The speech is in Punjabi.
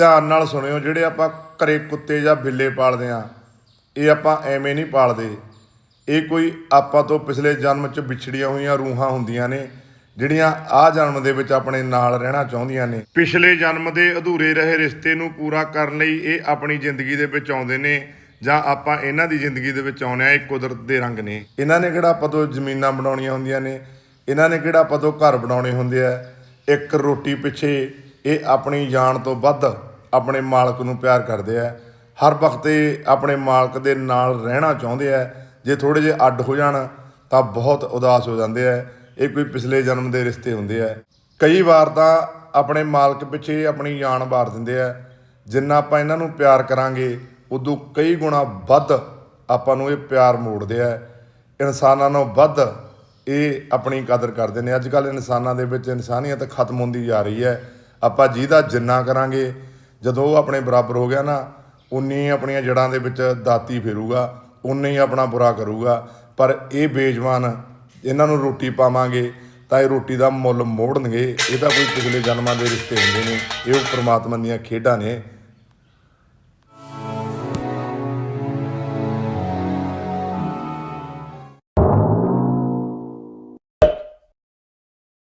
ਧਿਆਨ ਨਾਲ ਸੁਣਿਓ, ਜਿਹੜੇ ਆਪਾਂ ਘਰੇ ਕੁੱਤੇ ਜਾਂ ਬਿੱਲੇ ਪਾਲਦੇ ਆ ਇਹ ਆਪਾਂ ਐਵੇਂ ਨਹੀਂ ਪਾਲਦੇ। ਇਹ ਕੋਈ ਆਪਾਂ ਤੋਂ ਪਿਛਲੇ ਜਨਮ 'ਚ ਵਿਛੜੀਆਂ ਹੋਈਆਂ ਰੂਹਾਂ ਹੁੰਦੀਆਂ ਨੇ, ਜਿਹੜੀਆਂ ਆ ਜਨਮ ਦੇ ਵਿੱਚ ਆਪਣੇ ਨਾਲ ਰਹਿਣਾ ਚਾਹੁੰਦੀਆਂ ਨੇ। ਪਿਛਲੇ ਜਨਮ ਦੇ ਅਧੂਰੇ ਰਹੇ ਰਿਸ਼ਤੇ ਨੂੰ ਪੂਰਾ ਕਰਨ ਲਈ ਇਹ ਆਪਣੀ ਜ਼ਿੰਦਗੀ ਦੇ ਵਿੱਚ ਆਉਂਦੇ ਨੇ, ਜਾਂ ਆਪਾਂ ਇਹਨਾਂ ਦੀ ਜ਼ਿੰਦਗੀ ਦੇ ਵਿੱਚ ਆਉਂਦੇ ਆ ਇਹ ਕੁਦਰਤ ਦੇ ਰੰਗ ਨੇ। ਇਹਨਾਂ ਨੇ ਕਿਹੜਾ ਆਪਾਂ ਤੋਂ ਜ਼ਮੀਨਾਂ ਬਣਾਉਣੀਆਂ ਹੁੰਦੀਆਂ ਨੇ? ਇਹਨਾਂ ਨੇ ਕਿਹੜਾ ਆਪਾਂ ਤੋਂ ਘਰ ਬਣਾਉਣੇ ਹੁੰਦੇ ਆ? ਇੱਕ ਰੋਟੀ ਪਿੱਛੇ ਇਹ ਆਪਣੀ ਜਾਨ ਤੋਂ ਵੱਧ ਆਪਣੇ ਮਾਲਕ ਨੂੰ ਪਿਆਰ ਕਰਦੇ ਆ। ਹਰ ਵਕਤ ਇਹ ਆਪਣੇ ਮਾਲਕ ਦੇ ਨਾਲ ਰਹਿਣਾ ਚਾਹੁੰਦੇ ਆ। ਜੇ ਥੋੜੇ ਜਿਹਾ ਅੱਡ ਹੋ ਜਾਣ, ਤਾਂ ਬਹੁਤ ਉਦਾਸ ਹੋ ਜਾਂਦੇ ਆ। ਇਹ ਕੋਈ ਪਿਛਲੇ ਜਨਮ ਦੇ ਰਿਸ਼ਤੇ ਹੁੰਦੇ ਆ। ਕਈ ਵਾਰ ਤਾਂ ਆਪਣੇ ਮਾਲਕ ਪਿੱਛੇ ਆਪਣੀ ਜਾਨ ਵਾਰ ਦਿੰਦੇ ਆ। ਜਿੰਨਾ ਆਪਾਂ ਇਹਨਾਂ ਨੂੰ ਪਿਆਰ ਕਰਾਂਗੇ, ਉਦੋਂ ਕਈ ਗੁਣਾ ਵੱਧ ਆਪਾਂ ਨੂੰ ਇਹ ਪਿਆਰ ਮੋੜਦੇ ਆ। ਇਨਸਾਨਾਂ ਨੂੰ ਵੱਧ ਇਹ ਆਪਣੀ ਕਦਰ ਕਰਦੇ ਨੇ। ਅੱਜ ਕੱਲ ਇਨਸਾਨਾਂ ਦੇ ਵਿੱਚ ਇਨਸਾਨੀਅਤ ਖਤਮ ਹੁੰਦੀ ਜਾ ਰਹੀ ਹੈ। ਆਪਾਂ ਜਿਹਦਾ ਜਿੰਨਾ ਕਰਾਂਗੇ ਜਦੋਂ ਉਹ ਆਪਣੇ ਬਰਾਬਰ ਹੋ ਗਿਆ ਨਾ, ਉਨੀ ਹੀ ਆਪਣੀਆਂ ਜੜਾਂ ਦੇ ਵਿੱਚ ਦਾਤੀ ਫੇਰੂਗਾ, ਉਨੇ ਹੀ ਆਪਣਾ ਬੁਰਾ ਕਰੂਗਾ। ਪਰ ਇਹ ਬੇਜਵਾਨ, ਇਹਨਾਂ ਨੂੰ ਰੋਟੀ ਪਾਵਾਂਗੇ ਤਾਂ ਇਹ ਰੋਟੀ ਦਾ ਮੁੱਲ ਮੋੜਨਗੇ, ਇਹ ਤਾਂ ਕੋਈ ਪਿਛਲੇ ਜਨਮਾਂ ਦੇ ਰਿਸ਼ਤੇ ਹੁੰਦੇ ਨੇ, ਇਹ ਉਹ ਪ੍ਰਮਾਤਮਾ ਦੀਆਂ ਖੇਡਾਂ ਨੇ।